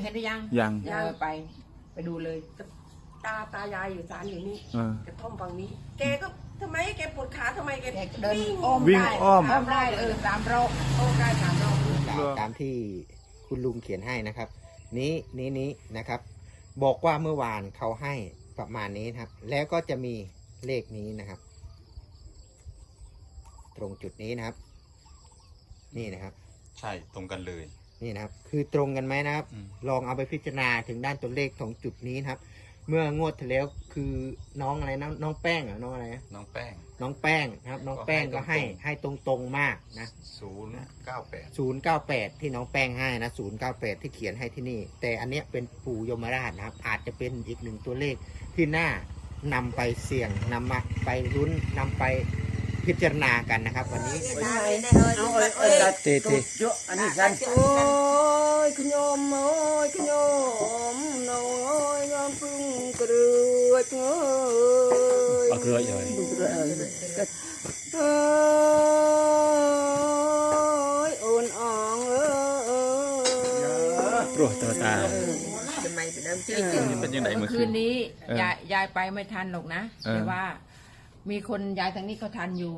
เห็นหรือยังยังยังไป ไปดูเลย ตาตายายอยู่ศาลอยู่นี่เออ กระท่อมฝั่งนี้ แกก็ทำไมแกปวดขาทำไมแกแกเดินวิ่งอ้อมวิ่งได้อ้อม อ้อมได้เออสามรอบโอ้ได้สามรอบตามตามที่คุณลุงเขียนให้นะครับ นี้นี้นี้นะครับ บอกว่าเมื่อวานเขาให้ประมาณนี้นะครับ แล้วก็จะมีเลขนี้นะครับ ตรงจุดนี้นะครับ นี่นะครับ ใช่ตรงกันเลย นี่นะครับ คือตรงกันไหมนะครับอืมลองเอาไปพิจารณาถึงด้านตัวเลขของจุดนี้นะครับ เมื่องวดที่แล้วคือน้องอะไรนะน้องแป้งเหรอน้องอะไรนะน้องแป้ง น้องแป้งนะครับ น้องแป้งก็ให้ก็ให้ให้ตรงๆมากนะ ศูนย์เก้าแปด098 ที่น้องแป้งให้นะ 098 ที่เขียนให้ที่นี่ แต่อันเนี้ยเป็นปู่ยมราชนะครับ อาจจะเป็นอีกหนึ่งตัวเลขที่น่านำไปเสี่ยงนำมาไปรุ้นนำไป พิจารณากันนะครับ วันนี้ เตะเตะ อันนี้กันโอ้ยขยมโอ้ยขยมน้อยยอมพึ่งกระเรือยเอ้ย เอาเกลือเลย เอ้ยโอนอ่องเอ้ยปลัวตัวตาเป็นไมเป็นน้ำจืดนี่เป็นยังไงเมื่อคืคืนน นี้เออยายยายไปไม่ทันหรอกนะ เออ แต่ว่า มีคนยายทางนี้เขาทันอยู่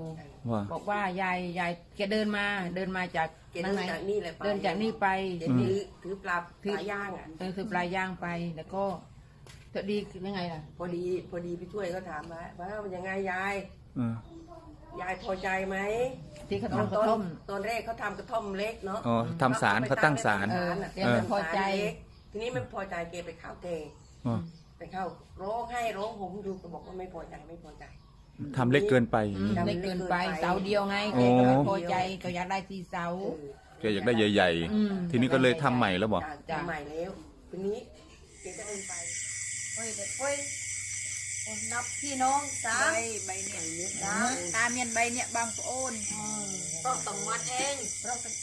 ว่า บอกว่ายายยายแกเดินมาเดินมาจากเดินจากนี่แหละไป เดินจากนี่ไป เดี๋ยวถือถือปลาปลาย่างอะ เออคือปลายย่างไปแล้วก็จะดีคือยังไงล่ะ พอดีพอดีพี่ช่วยก็ถามว่าว่าเป็นยังไงยาย เออยายพอใจไหมที่เขาตอนทำกระท่อม ตอนแรกเขาทำกระท่อมเล็กเนาะอ๋อทำสารเขาตั้งสาร เออน่ะแกไม่พอใจ เล็กทีนี้ไม่พอใจเกไปเข้าเกอ๋อ ไปเข้าร้องให้ร้องผมดูก็บอกว่าไม่พอใจไม่พอใจ ทำเล็กเกินไปอย่างนี้ทำได้เกินไปเสาเดียวไงอ๋แกอก็ไม่พอใจก็อยากได้สี่เสา แกอยากได้ใหญ่ อืม ๆ ทีนี้ก็เลยทำใหม่แล้วบอกจากทำใหม่แล้วทีนี้เกจะเดินไปโอ้ยเด็กโอ้ยโอ้ยนับพี่น้องสามใบใบเนี่ยสามตาเมียนใบเนี่ยบางปะโอนต้องต้องมัดเอง เราต้อง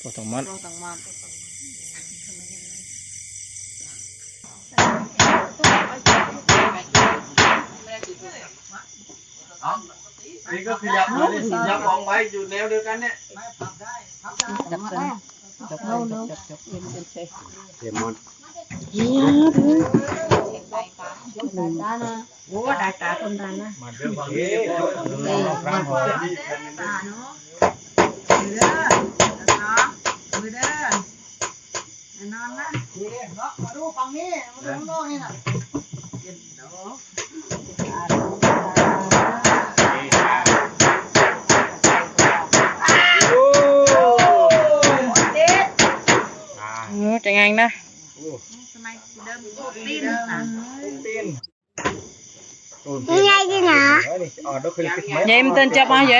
ตัวต้องมัด เราต้องมัด นี่ก็ขยับเลยขยับมองไว้อยู่แนวเดียวกันเนี่ยเดี๋ยวมันโอ้ได้ตาคนดันนะมันเรื่องความนี้ร่างของที่ตาเนาะมือเด้อนะครับมือเด้อแน่นอนนะมาดูฝั่งนี้มาดูข้างนอกนี่นะจะไงนะ สมัยเดิมพูดตีนอะตีนยังไงดีนะเฮ้ยนี่อ่อนด้วยคลิปไหมเย็มเต้นจับมาเ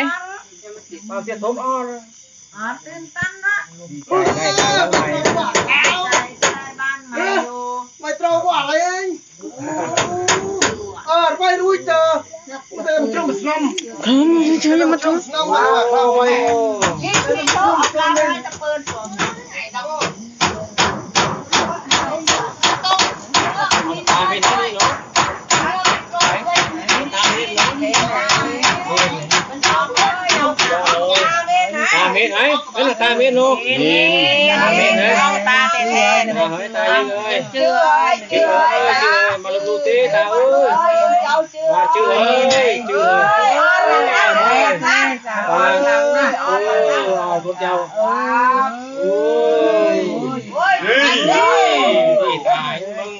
เม็ดไหนนั่นตาเม็ดลูกนี่ตาเม็ดนะตาเป็นแทนตาเฮ้ยตายิงเลยเชื่อเชื่อเลยเชื่อมาดูกตีตาเอ้ยมาเชื่อเชื่อเลยตาเฮ้ยตาโอ้เอาพวกเจ้าโอ้ยนี่ตายมึง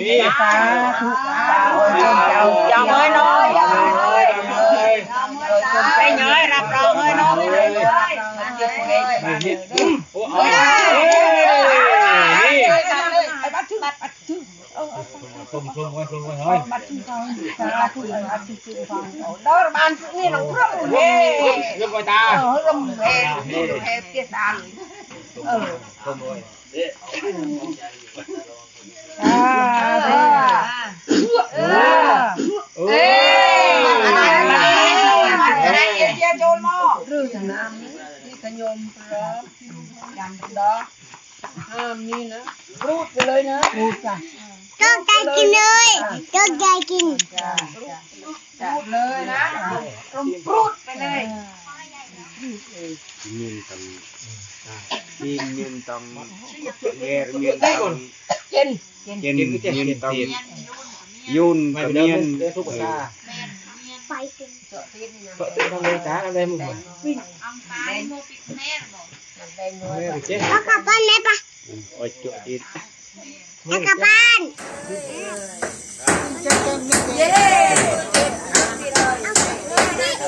นี่ตายังไม่น้อยยังไม่น้อย น้อยรับรองเลยน้อยนี่โอ้เอานี่คลุมคลุมไว้คลุมไว้เฮ้ย đó là ban sự nghe nó rất là ghê เรื่องไว้ตา nó râm ghê ghê kia sàn คลุมไว้โนะห้ามนี่นะรูดไปเลยนะรูดจ้ะก็ไก่กินเลยก็ไก่กินรูดเลยนะตรมรูดไปเลยเงินตังมีเงินตังเงินเงินตังเงินเงินตังยุนเงินเงินทุกภาษ sợ tin thằng nuôi cá năm đây mùng mà mẹ bị chết. Có cả con nè ba. ôi chỗ tin Có cả con.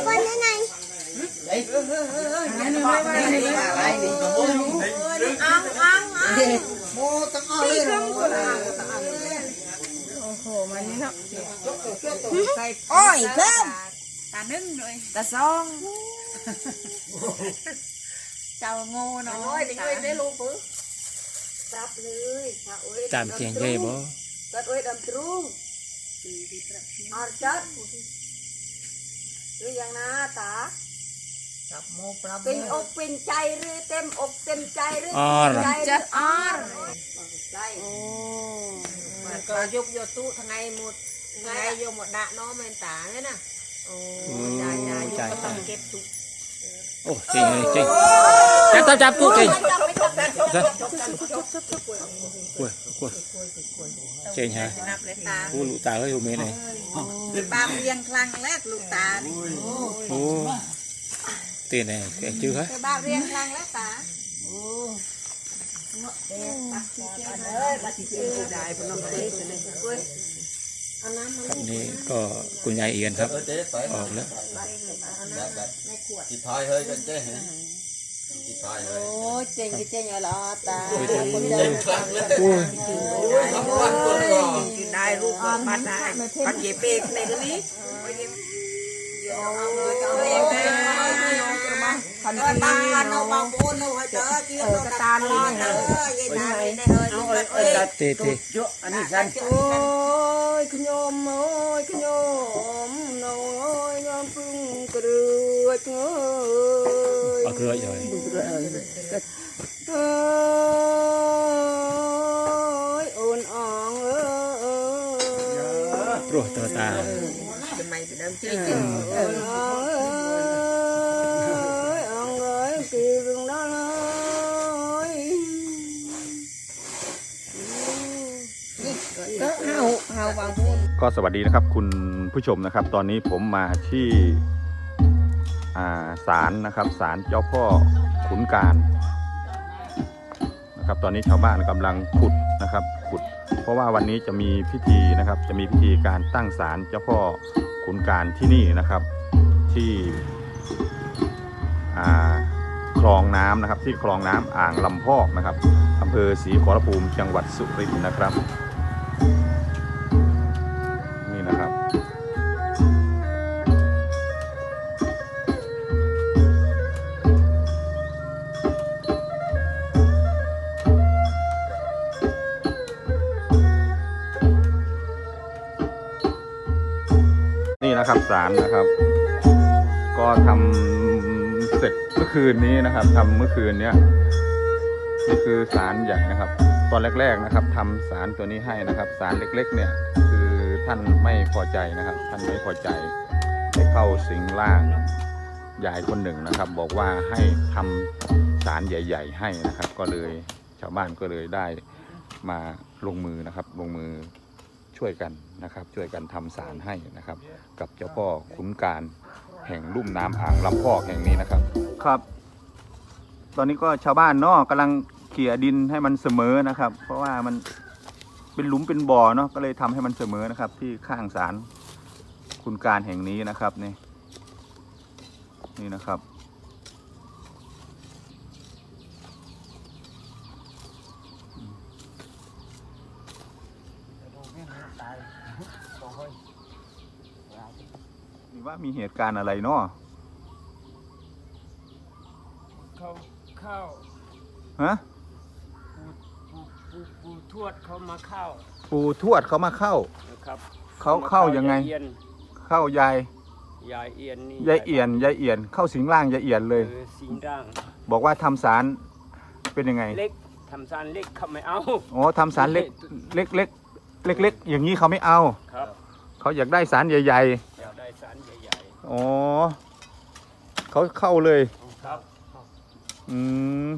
Con thế này. Ăn ăn ăn. Mua tao lên. านយេนี่คนที่ไหนโอ้ยเพิ่มตานึ่งด้วยตาซองเจ้าโง่เนาะโอ้ยติงเลยได้ลูกปื้อรับเลยถ้าโอ้ยจามเกียงใหญ่บ่ตัดโอ้ยดำตรุงอาจัดหรือยังนะตาป รับโมปรับเป็นอกเป็นใจหรือเต็มอกเต็มใจหรืออ่อนใจหจัรือดอ่อนใจมันก็ยกโยตู้ทางไงหมดทางไงโยหมดดะน้องแม่นตาเนี่ยนะโอ้ยายยายก็ต้องเก็บทุก โอ้จริงเลยจริงจับจับจับกูจริงจับกล้วยกล้วยเจ๋งฮะนับเลยตากูลูกตาเฮ้ยอยู่เมนไหนบางเรียงคลังแรกลูกตานี่โอ้ ตีนไหนแกชื่อฮะคือบางเรียงคลังแล้วตาครับนี่ก็คุณยายเอียนครับ ออกแล้วจิตทายเฮ้ยกันเจ้จิตทายเฮ้ยโอ้ยเจ๋งก็เจ๋งอะไรตาโอ้ยเจ๋งคนเดินโอ้ยได้รูปบัตรได้บัตรเย็บเอกในตรงนี้คันเออตาเราบางโอนเราเจอที่เราตาลอยเออยัยตาในเออลูกเอ้ย ខាន់ទីនោះបងប្អូននោះហើយតើជឿទៅតាមនេះហើយយាយណានេះហើយអើយទេទេយកអានេះកាន់អូយខ្ញុំអើយខ្ញុំណូអើយខ្ញុំពឹងគ្រឿចអើយអគ្រឿចហើយអើយអូនអងអើយព្រោះតើតាសម័យពីដើមជឿជឿ ก็สวัสดีนะครับคุณผู้ชมนะครับ ตอนนี้ผมมาที่าศาลนะครับศาลเจ้าพ่อขุนการนะครับ ตอนนี้ชาวบ้านกำลังขุดนะครับขุด เพราะว่าวันนี้จะมีพิธีนะครับ จะมีพิธีการตั้งศาลเจ้าพ่อขุนการที่นี่นะครับที่คลองน้ำนะครับที่คลองน้ำอ่างลำพอกนะครับอำเภอศรีขอรภูมิจังหวัดสุรินทร์นะครับ นะครับศาลนะครับ ก็ทำเสร็จเมื่อคืนนี้นะครับทำเมื่อคืนเนี้ยนี่คือศาลใหญ่นะครับ ตอนแรกๆนะครับทำศาลตัวนี้ให้นะครับศาลเล็ก ๆ เนี่ยคือท่านไม่พอใจนะครับ ท่านไม่พอใจให้เข้าสิงร่างยายคนหนึ่งนะครับ บอกว่าให้ทำศาลใหญ่ ๆ ให้นะครับ ก็เลยชาวบ้านก็เลยได้มาลงมือนะครับ ลงมือ ช่วยกันนะครับ ช่วยกันทำศาลให้นะครับ กับเจ้าพ่อขุนการแห่งลุ่มน้ำอ่างลำพอกแห่งนี้นะครับครับ ตอนนี้ก็ชาวบ้านเนาะกำลังเขี่ยดินให้มันเสมอนะครับ เพราะว่ามันเป็นหลุมเป็นบ่อเนาะก็เลยทำให้มันเสมอนะครับ ที่ข้างศาลคุณการแห่งนี้นะครับนี่นี่นะครับ หรือว่า มีเหตุการณ์อะไรเนาะเขาเข้าฮะปู่ปู่ปู่ทวดเขามาเข้าปู่ทวดเขามาเข้า นะครับเขาเข้ายังไง ยเอียนเข้ายายยายเอียนนี่ยายเอียนยายเอียน เข้าสิงร่างยายเอียนเลยเออสิงร่าง บอกว่าทำสารเป็นยังไงเล็กทำซานเล็กเขาไม่เอา อ๋อทำสารเล็กเล็กเล็กเล็กเล็กอย่างนี้เขาไม่เอา ครับเขาอยากได้สารใหญ่ อยากได้สารใหญ่ๆ อ๋อ เขาเข้าเลยๆครับอืม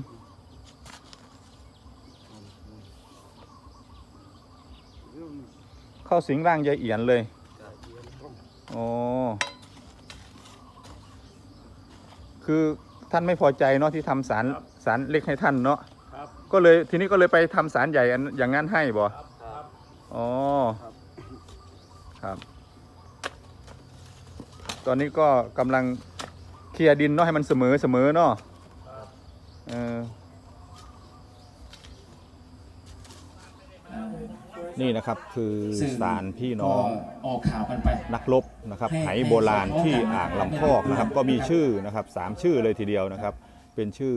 เข้าสิงร่างยายเอียนเลย อ๋อ คือท่านไม่พอใจเนาะที่ทำสารสารเล็กให้ท่านเนาะครับ ก็เลยทีนี้ก็เลยไปทำสารใหญ่อันอย่างนั้นให้บ่ ครับครับอ๋อ ครับ ตอนนี้ก็กำลังเคลียร์ดินเนาะให้มันเสมอเสมอเนาะเออนี่นะครับคือซึ่งสารพี่น้องก็ออกข่าวกันไป นักรบนะครับให้ไหโบราณที่อ่างลำพอกนะครับ ก็มีชื่อนะครับสามชื่อเลยทีเดียวนะครับ เป็นชื่อ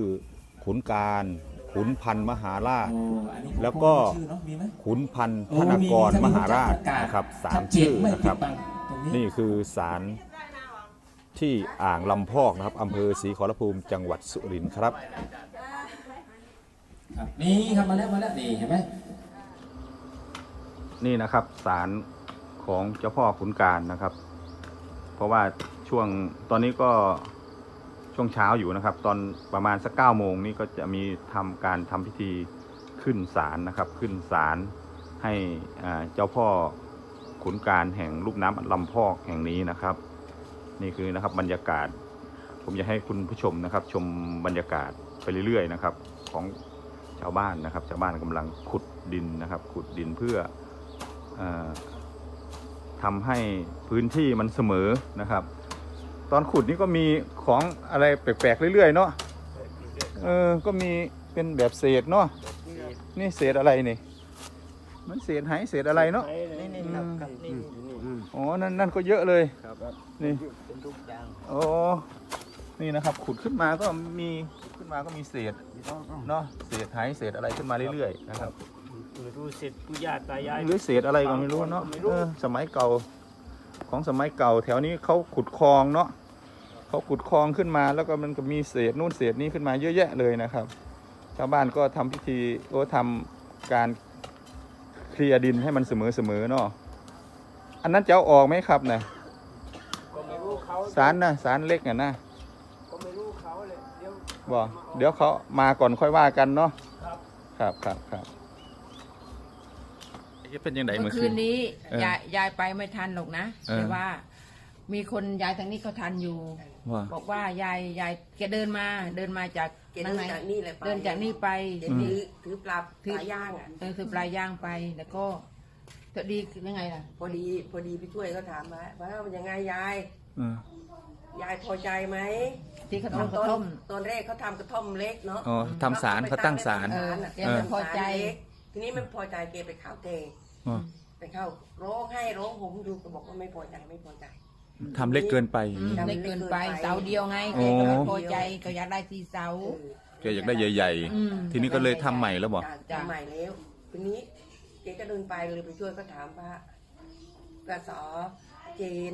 ขุนการขุนพันธ์มหาราชโอ้อันนี้แล้วก็ชื่อเนอะมีไหมขุนพันธ์ธนากรมหาราชนะครับสามชื่อนะครับ นี่คือสาร ที่อ่างลำพอกนะครับอำเภอศรีขอรภูมิจังหวัดสุรินทร์ครับ ครับนี่ครับมาแล้วมาแล้วนี่เห็นไหมนี่นะครับสารของเจ้าพ่อขุนการนะครับ เพราะว่าช่วงตอนนี้ก็ช่วงเช้าอยู่นะครับ ตอนประมาณสักเก้าโมงนี่ก็จะมีทำการทำพิธีขึ้นศาลนะครับ ขึ้นศาลให้อ่าเจ้าพ่อขุนการแห่งลูกน้ำลำพอกแห่งนี้นะครับ นี่คือนะครับบรรยากาศ ผมจะให้คุณผู้ชมนะครับ ชมบรรยากาศไปเรื่อยๆนะครับ ของชาวบ้านนะครับ ชาวบ้านกำลังขุดดินนะครับ ขุดดินเพื่อเออทำให้พื้นที่มันเสมอนะครับ ตอนขุดนี่ก็มีของอะไรแปลกๆเรื่อยๆเนาะเออก็มีเป็นแบบเศษเนาะนี่เศษอะไรนี่ มันเศษไหเศษอะไรเนาะนี่นี่ครับครับนี่นี่นี่ อ๋อ นั่นนั่นก็เยอะเลย ครับนี่ เป็นทุกอย่างโอ้นี่นะครับ ขุดขึ้นมาก็มีขึ้นมาก็มีเศษเนาะ เศษไหเศษอะไรขึ้นมาเรื่อยๆนะครับดูเสร็จปู่ย่าตายายหรือเศษอะไรก็ไม่รู้เนาะไม่รู้เออสมัยเก่า ของสมัยเก่า แถวนี้เขาขุดคลองเนาะเขาขุดคลองขึ้นมาแล้วก็มันก็มีเศษนู่นเศษนี้ขึ้นมาเยอะแยะเลยนะครับ ชาวบ้านก็ทำพิธีโอ้ทำการเคลียร์ดินให้มันเสมอๆเนาะ อันนั้นจะเอาออกไหมครับนะก็ไม่รู้เขาสารนะสารเล็กอะนะก็ไม่รู้เขาเลยเดี๋ยวบอกเดี๋ยวเขามาก่อนค่อยว่ากันเนาะครับครับครับครับจะเป็นยังไงเมื่เมื่ออคืคืนน นี้เออยายยายไปไม่ทันหรอกนะเออ แต่ว่า มีคนยายทางนี้เขาทันอยู่ ว่าบอกว่ายายยายแกเดินมาเดินมาจากแกเดินจากนี่แหละไปเดินจากนี่ไปแกถือถือปลาปลาย่างอะเออคือปลายย่างไปแล้วก็ จะดียังไงล่ะ พอดีพอดีพี่ช่วยเขาถามว่าว่าเป็นยังไงยายเออยายพอใจไหมที่เขาตอนทำกระท่อม ตอนแรกเขาทำกระท่อมเล็กเนาะอ๋อทำสารเขาตั้งสาร เออแกเอไม่พอใจทีนี้ไม่พอใจแกไปข่าวแกอ๋อไปเข้าร้องให้ร้องผมดูก็บอกว่าไม่พอใจไม่พอใจ ทำเล็กเกินไปอย่างนี้ทำได้เกินไปเสาเดียวไงอ๋แกอก็ไม่พอใจก็อยากได้สี่เสา แกอยากได้ใหญ่ อืม ๆ ทีนี้ก็เลยทำใหม่แล้วบอก จ้ะ ทำใหม่แล้วทีนี้ แกก็เดินไปเลยไปช่วยก็ถามพระกระสอเจน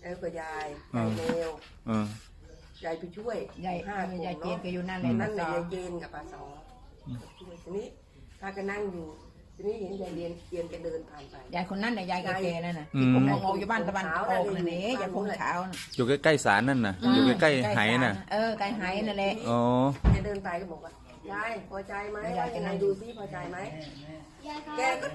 แล้วก็ยายยายเลวเออยายไปช่วยยายห้าคนยายเจนก็เนาะอยู่นั่นแหละนั่นนะเลยยายเจนกับป้าสอช่วยทีนี้พาก็นั่งอยู่ทีนี้เห็นยายเรียนเรียนแกเดินผ่านไปยายคนนั้นน่ะยายแก่ๆนั่นน่ะอืที่มผมมองอยู่บ้านตะวันออกนั่นเองยายผมขาวน่ะอยู่ใกล้ๆสารนั่นน่ะอยู่ใกล้ๆไหน่ะเออใกล้ไหนั่นแหละอ๋อแกเดินไปก็บอกว่า ยายพอใจไหมยายจะยังไงนั่งดูซิพอใจไหมแกก็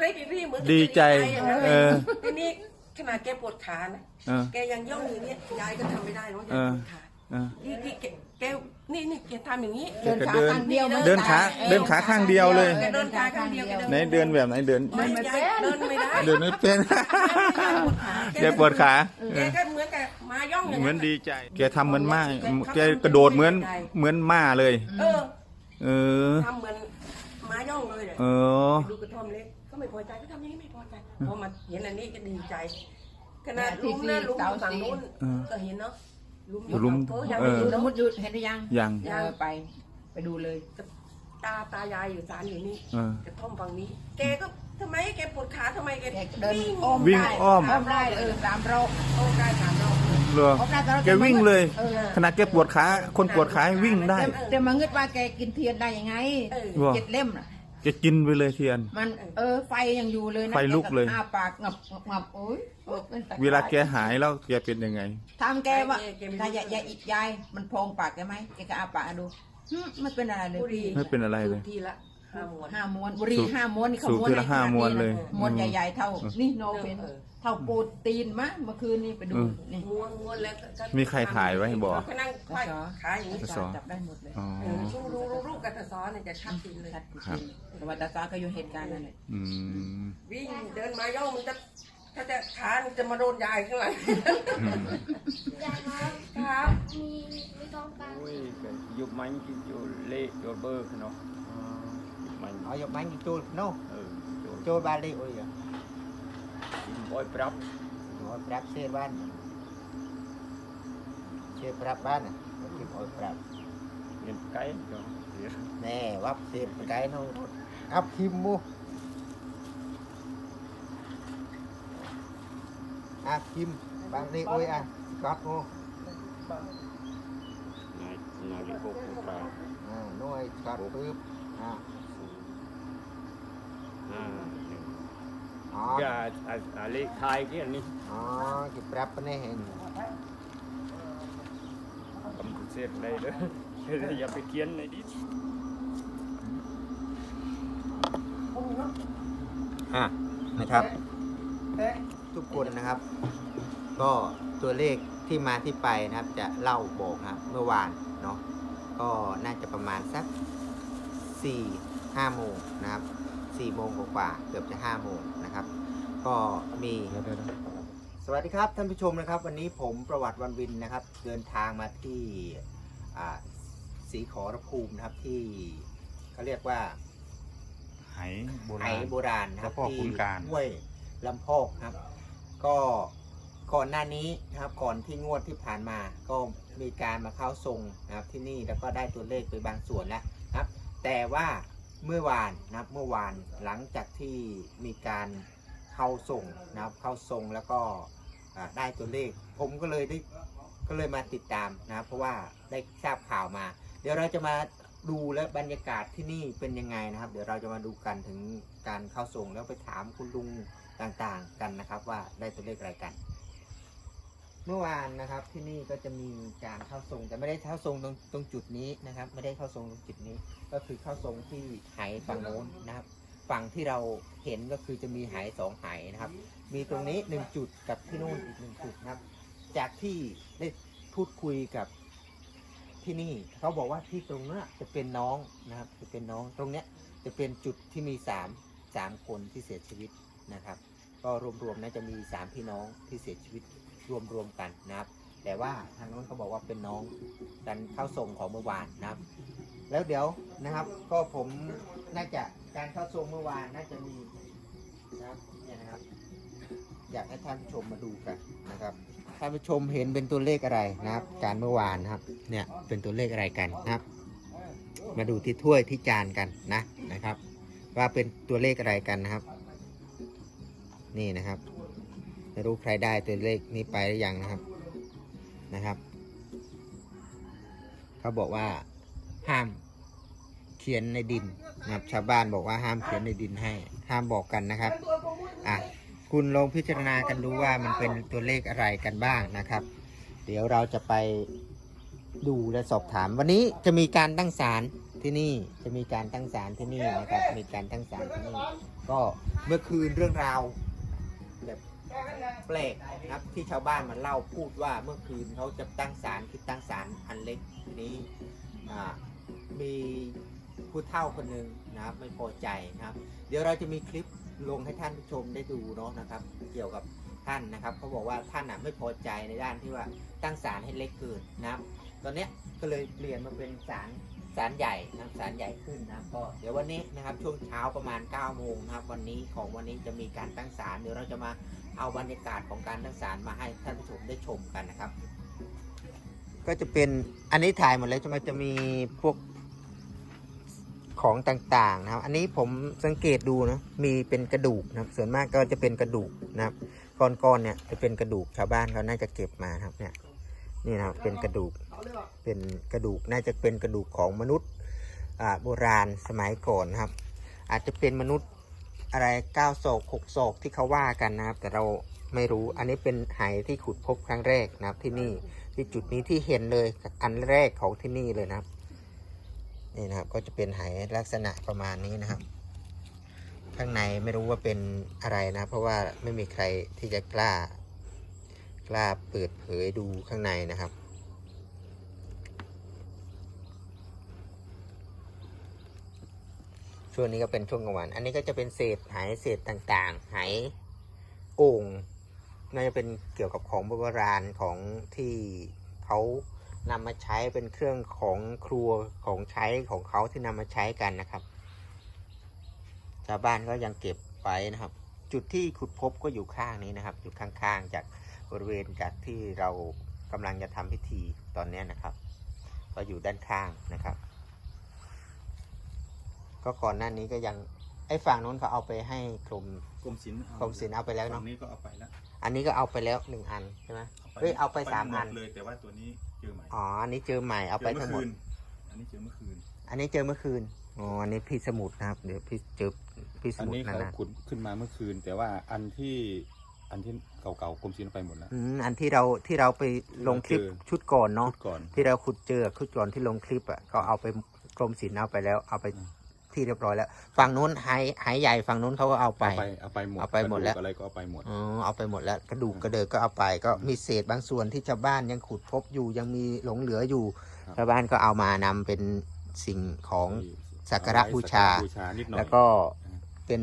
ได้ดีพี่เหมือนกับดีใจอย่างนั้นเอเลยอทีนี้ขนาดแกปวดขานะเออแกยังย่องอย่างนี้ยายก็ทำไม่ได้เนาะยายเออปวดขาเออที่ที่แกแกนี่นี่แกทำอย่างนี้เดินขาข้างเดียวไม่เดินขาออเดินขาข้างเดียวเลยแกเดินขาข้างเดียวแกไหนเดินแบบไหนเดินไม่ยายเดินไม่ได้เดินไม่เป็นแกปวดขาแกก็เหมือนกับมาย่องอย่างเหมือนนั้นดีใจ แกทำเหมือนม้าแกกระโดดเหมือนเหมือนม้าเลย เออ เออ ทำเหมือนมาย่องเลยเนี่ยเออ ดูกระท่อมเล็กก็ไม่พอใจก็ทำอย่างนี้ไม่พอใจพอมาเห็นอันนี้ก็ดีใจขนาดลุมนะลุมอยู่ฝั่งนู้นเออก็เห็นเนาะลุมลุมเออยังเอไม่อเห็นสมเนาะมติหยุดเห็นหรือยังยัง เออไป ไปดูเลย ตาตายายอยู่ศาลอยู่นี่เออ กระท่อมฝั่งนี้ แกก็ ทำไมแกปวดขาทำไมแกแกเดินอ้อมวิ่งได้อ้อม อ้อมได้เออสามรอบโอ้ได้สามรอบ เหรออ้อมได้สามรอบแกวิ่งเลย เออ ขนาดแกปวดขาคนปวดขาให้วิ่งได้ แต่แต่มาเงึดว่าแกกินเทียนได้ยังไงเออ ว่าเจ็ดเล่มน่ะจะกินไปเลยเทียน มันเออไฟยังอยู่เลยนะไฟลุกเลยแอ้าปากงับงับโอ้ยโอ้ยเป็นตะเวลาแกหายแล้วแกเป็นยังไงถามแกว่าถ้ายายยายอีกยายมันพองปากแกไหมแกก็อาปากดูหึไม่เป็นอะไรเลยไม่เป็นอะไรเลยทีละ ห้าม้วนห้าม้วนบุหรีสูบห้าม้วนนี่เขาสูบม้วนทีละในห้าม้วนเลย ม้วนอืมใหญ่ๆเท่า นี่โนเป็นเท่าโปรตีนมะเมื่อคืนนี่ไปดูอืมนี่ม้วนม้วนแล้วก็มีใครถ่ายไว้ให้บอกก็นั่งควายขาอย่างนี้สอ จับได้หมดเลยอ๋อ เออดูดูดูรูปกับตะซ้อนเนี่ยจะชัดเจนเลย ชัดครับแต่ว่าตาตาก็อยู่เหตุการณ์นั่นแหละอืมวิ่งเดินมาย่องมันจะถ้าจะขามันจะมาโดนยายข้างหลังอืมครับมีมีกองกลางยุบมันกินอยู่เละโยเบอร์เนาะมันเอาหยกไม้กี่จูดโน่เออโยโจบาลีโอ้ยบอยปรับโอ้ยปรับเสียบ้านเสียปรับบ้านอะ กินโอ้ยปรับเงินไก่เนาะเดี๋ยวแน่วับเสียไก่โน่อัพคิมมูอะคิมบางลีโอ้ยอะกัดโอ้นายนายลิโกกูปลาอ่าโน่ยกัดปึ๊บอะอ่าหนึ่งอ๋อก็อ่าอ่าเลขทายเกี่ยนี่อ๋อกิปรับปะเนี่ยเห็นกำลังเสร็จเลยเด้ออย่าไปเขียนในดิอะนะครับ ทุกคนนะครับ ก็ตัวเลขที่มาที่ไปนะครับ จะเล่าบอกครับเมื่อวานเนาะก็น่าจะประมาณสักสี่ห้าโมงนะครับ สี่โมงกว่าๆเกือบจะห้าโมงนะครับ ก็มีสวัสดีครับท่านผู้ชมนะครับ วันนี้ผมประวัติวันวินนะครับ เดินทางมาที่อ่าศรีขอรภูมินะครับที่เขาเรียกว่าไหโบไหราณโบราณนะครับเจ้าพ่อที่ขุนการห้วยลำพอกครับ ก็ก่อนหน้านี้นะครับก่อนที่งวดที่ผ่านมา ก็มีการมาเข้าทรงนะครับที่นี่แล้วก็ได้ตัวเลขไปบางส่วนแล้วนะครับ แต่ว่า เมื่อวานนะครับเมื่อวานหลังจากที่มีการเข้าส่งนะครับเข้าทรงแล้วก็ได้ตัวเลข ผมก็เลยได้ก็เลยมาติดตามนะครับ เพราะว่าได้ทราบข่าวมา เดี๋ยวเราจะมาดูและบรรยากาศที่นี่เป็นยังไงนะครับ เดี๋ยวเราจะมาดูกันถึงการเข้าส่งแล้วไปถามคุณลุงต่างๆกันนะครับ ว่าได้ตัวเลขอะไรกัน มื่อวานนะครับที่นี่ก็จะมีการเข้าทรงแต่ไม่ได้เข้าทรงตรงตรงจุดนี้นะครับ ไม่ได้เข้าทรงตรงจุดนี้ ก็คือเข้าทรงที่ไหฝั่งโน้นนะครับ ฝั่งที่เราเห็นก็คือจะมีไหสองไหนะครับ มีตรงนี้หนึ่งจุดกับที่นู่นอีกหนึ่งจุดนะครับ จากที่ได้พูดคุยกับที่นี่เขาบอกว่าที่ตรงนั้นจะเป็นน้องนะครับ จะเป็นน้องตรงเนี้ยจะเป็นจุดที่มีสามสามคนที่เสียชีวิตนะครับ ก็รวมๆน่าจะมีสามพี่น้องที่เสียชีวิต รวมๆกันนะครับ แต่ว่าทางโน้นเขาบอกว่าเป็นน้องกันเข้าส่งของเมื่อวานนะครับ แล้วเดี๋ยวนะครับ ก็ผมน่าจะการเข้าทรงเมื่อวานน่าจะมีนะครับเนี่ยนะครับ อยากให้ท่านผู้ชมมาดูกันนะครับท่านผู้ชมเห็นเป็นตัวเลขอะไรนะครับ การเมื่อวานนะครับ เนี่ยเป็นตัวเลขอะไรกันนะครับ มาดูที่ถ้วยที่จานกันนะนะครับ ว่าเป็นตัวเลขอะไรกันนะครับ นี่นะครับ ไม่รู้ใครได้ตัวเลขนี้ไปหรือยังนะครับนะครับ เขาบอกว่าห้ามเขียนในดินนะครับ ชาวบ้านบอกว่าห้ามเขียนในดินให้ ห้ามบอกกันนะครับอะคุณลองพิจารณากันดูว่ามันเป็นตัวเลขอะไรกันบ้างนะครับ เดี๋ยวเราจะไปดูและสอบถาม วันนี้จะมีการตั้งศาลที่นี่จะมีการตั้งศาลที่นี่นะครับ มีการตั้งศาลที่นี่ ก็เมื่อคืนเรื่องราว แปลกนะครับที่ชาวบ้านมาเล่าพูดว่าเมื่อคืนเขาจะตั้งศาลคือตั้งศาลอันเล็กทีนี้มีผู้เฒ่าคนหนึ่งนะครับไม่พอใจนะครับ เดี๋ยวเราจะมีคลิปลงให้ท่านผู้ชมได้ดูเนาะนะครับ เกี่ยวกับท่านนะครับเขาบอกว่าท่านอะไม่พอใจในด้านที่ว่าตั้งศาลให้เล็กเกินนะครับ ตอนเนี้ยก็เลยเปลี่ยนมาเป็นศาลศาลใหญ่นะครับศาลใหญ่ขึ้นนะก็เดี๋ยววันนี้นะครับช่วงเช้าประมาณ9โมงนะครับ วันนี้ของวันนี้จะมีการตั้งศาลเดี๋ยวเราจะมา เอาบรรยากาศของการตั้งศาลมาให้ท่านผู้ชมได้ชมกันนะครับ ก็จะเป็นอันนี้ถ่ายหมดแล้วจะมาจะมีพวกของต่างๆนะครับ อันนี้ผมสังเกตดูนะ มีเป็นกระดูกนะครับ ส่วนมากก็จะเป็นกระดูกนะครับ ก้อนๆเนี่ยจะเป็นกระดูกชาวบ้านเขาน่าจะเก็บมาครับเนี่ย นี่นะครับเป็นกระดูก เป็นกระดูก น่าจะเป็นกระดูกของมนุษย์โบราณสมัยก่อนนะครับ อาจจะเป็นมนุษย์ อะไรเก้าศอกหกศอกที่เขาว่ากันนะครับ แต่เราไม่รู้อันนี้เป็นไหที่ขุดพบครั้งแรกนะครับ ที่นี่ที่จุดนี้ที่เห็นเลยอันแรกของที่นี่เลยนะครับ นี่นะครับก็จะเป็นไหลักษณะประมาณนี้นะครับ ข้างในไม่รู้ว่าเป็นอะไรนะ เพราะว่าไม่มีใครที่จะกล้ากล้าเปิดเผยดูข้างในนะครับ ช่วงนี้ก็เป็นช่วงกลางวัน อันนี้ก็จะเป็นเศษหายเศษต่างๆ หายโอ่งน่าจะเป็นเกี่ยวกับของโบราณของที่เขานำมาใช้เป็นเครื่องของครัวของใช้ของเขาที่นำมาใช้กันนะครับชาวบ้านก็ยังเก็บไว้นะครับ จุดที่ขุดพบก็อยู่ข้างนี้นะครับ อยู่ข้างๆ จากบริเวณจากที่เรากำลังจะทำพิธีตอนนี้นะครับ ก็อยู่ด้านข้างนะครับ ก็ก่อนหน้านี้ก็ยังไอ้ฝั่งนู้นเขาเอาไปให้กรมกรมศิลป์กรมศิลป์เอาไปแล้วเนอะ ฝั่งนี้ก็เอาไปแล้วอันนี้ก็เอาไปแล้วหนึ่งอันใช่ไหมเฮ้ยเอาไปสามหอันดเลยแต่ว่าตัวนี้เจอใหม่อ๋อ อันนี้เจอใหม่เอาไปทั้งหมดเจอเอคืนอันนี้เจอเมื่อคืน อันนี้เจอเมื่อคืน อ๋อ อันนี้พี่สมุดนะครับ เดี๋ยวพี่เจอพี่สอันมุดนี้นะเขานะขุดขึ้นมาเมื่อคืน แต่ว่าอันที่อันที่เก่าๆกรมศิลป์เอาไปหมดแล้วอืมอันที่เราที่เราไปลงคลิปเจอ ชุดก่อนเนาะขุดก่อน ที่เราขุดเจอขุดก่อนที่ลงคลิปอะก็เอาไปกรมศิลป์เอาไปแล้ว เอาไปอืม ที่เรียบร้อยแล้ว ฝั่งนู้นหายหายใหญ่ฝั่งนู้นเขาก็เอาไป เอาไปเอาไปหมดเอาไปหมดแล้ว กระกอะไรก็เอาไปหมด อ๋อเอาไปหมดแล้วกระดูกกระเดิกก็เอาไป ก็มีเศษบางส่วนที่ชาวบ้านยังขุดพบอยู่ยังมีหลงเหลืออยู่ครับ ชาวบ้านก็เอามานำเป็นสิ่งของ สักการะบูชา สักกระบูชานิดหน่อย แล้วก็เป็น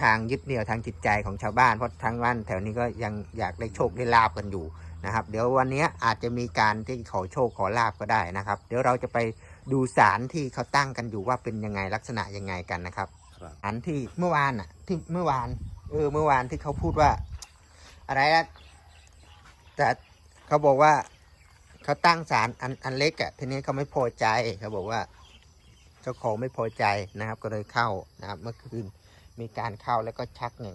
ทางยึดเหนี่ยวทางจิตใจของชาวบ้าน เพราะทางบ้านแถวนี้ก็ยังอยากได้โชคได้ลาบกันอยู่นะครับ เดี๋ยววันนี้อาจจะมีการที่ขอโชคขอลาบก็ได้นะครับ เดี๋ยวเราจะไป ดูศาลที่เขาตั้งกันอยู่ว่าเป็นยังไงลักษณะยังไงกันนะครับครับอันที่เมื่อวานอะ ที่เมื่อวาน เออ เมื่อวานที่เขาพูดว่า อะไรนะแต่เขาบอกว่าเขาตั้งศาลอันอันเล็กอะทีนี้เขาไม่พอใจเขาบอกว่า เจ้าของไม่พอใจนะครับ ก็เลยเข้านะครับ เมื่อคืนมีการเข้าแล้วก็ชักเง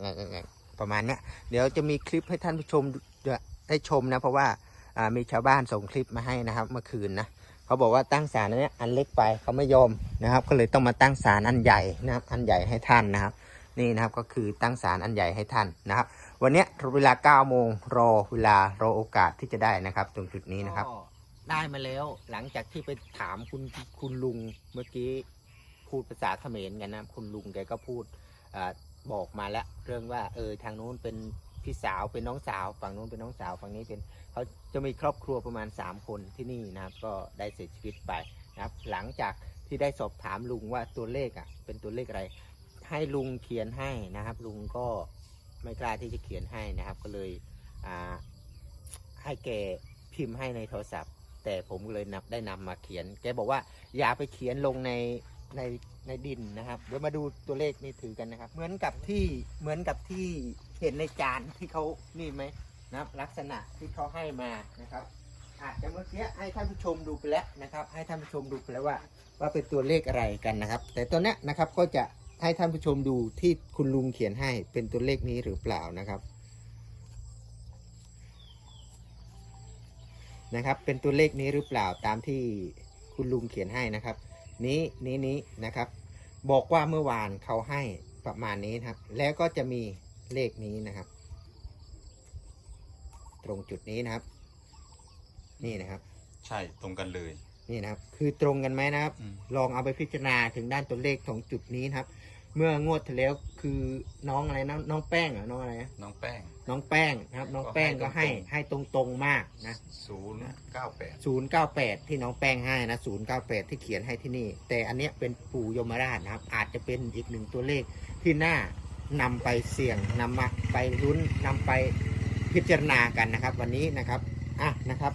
งๆประมาณเนี้ยเดี๋ยวจะมีคลิปให้ท่านผู้ชมได้ชมนะ เพราะว่าอ่ามีชาวบ้านส่งคลิปมาให้นะครับ เมื่อคืนนะ เขาบอกว่าตั้งศาลอันนี้อันเล็กไปเขาไม่ยอมนะครับ ก็เลยต้องมาตั้งศาลอันใหญ่นะครับ อันใหญ่ให้ท่านนะครับ นี่นะครับก็คือตั้งศาลอันใหญ่ให้ท่านนะครับ วันนี้เวลา9โมงรอเวลารอโอกาสที่จะได้นะครับ ตรงจุดนี้นะครับ ได้มาแล้วหลังจากที่ไปถามคุณคุณลุงเมื่อกี้พูดภาษาเขมรกันนะคุณลุงแกก็พูดอบอกมาแล้วเรื่องว่าเออทางนู้นเป็นพี่สาวเป็นน้องสาว ฝั่งนู้นเป็นน้องสาวฝั่งนี้เป็น เขาจะมีครอบครัวประมาณ 3 คนที่นี่นะครับ ก็ได้เสียชีวิตไปนะครับ หลังจากที่ได้สอบถามลุงว่าตัวเลขอะเป็นตัวเลขอะไร ให้ลุงเขียนให้นะครับ ลุงก็ไม่กล้าที่จะเขียนให้นะครับ ก็เลยอ่าให้แกพิมพ์ให้ในโทรศัพท์ แต่ผมเลยนำได้นำมาเขียน แกบอกว่าอย่าไปเขียนลงในในในดินนะครับเดี๋ยวมาดูตัวเลขนี่ถือกันนะครับ เหมือนกับที่เหมือนกับที่เห็นในจานที่เขานี่ไหม นะครับลักษณะที่เขาให้มานะครับ อาจจะเมื่อกี้ให้ท่านผู้ชมดูไปแล้วนะครับ ให้ท่านผู้ชมดูไปแล้วว่า ว่าเป็นตัวเลขอะไรกันนะครับ แต่ตัวเนี้ยนะครับก็จะให้ท่านผู้ชมดูที่คุณลุงเขียนให้เป็นตัวเลขนี้หรือเปล่านะครับนะครับ เป็นตัวเลขนี้หรือเปล่าตามที่คุณลุงเขียนให้นะครับ นี้นี้นี้นะครับ บอกว่าเมื่อวานเขาให้ประมาณนี้นะครับ แล้วก็จะมีเลขนี้นะครับ ตรงจุดนี้นะครับ นี่นะครับ ใช่ตรงกันเลย นี่นะครับ คือตรงกันไหมนะครับ อืม ลองเอาไปพิจารณาถึงด้านตัวเลขของจุดนี้นะครับ เมื่องวดที่แล้วคือน้องอะไรนะน้องแป้งเหรอน้องอะไรนะน้องแป้ง น้องแป้งนะครับ น้องแป้งก็ให้ก็ให้ให้ตรงๆมากนะ ศูนย์เก้าแปด098 ที่น้องแป้งให้นะ098 ที่เขียนให้ที่นี่ แต่อันเนี้ยเป็นปู่ยมราชนะครับ อาจจะเป็นอีกหนึ่งตัวเลขที่น่านำไปเสี่ยงนำมาไปลุ้นนำไป พิจารณากันนะครับ วันนี้นะครับอะนะครับ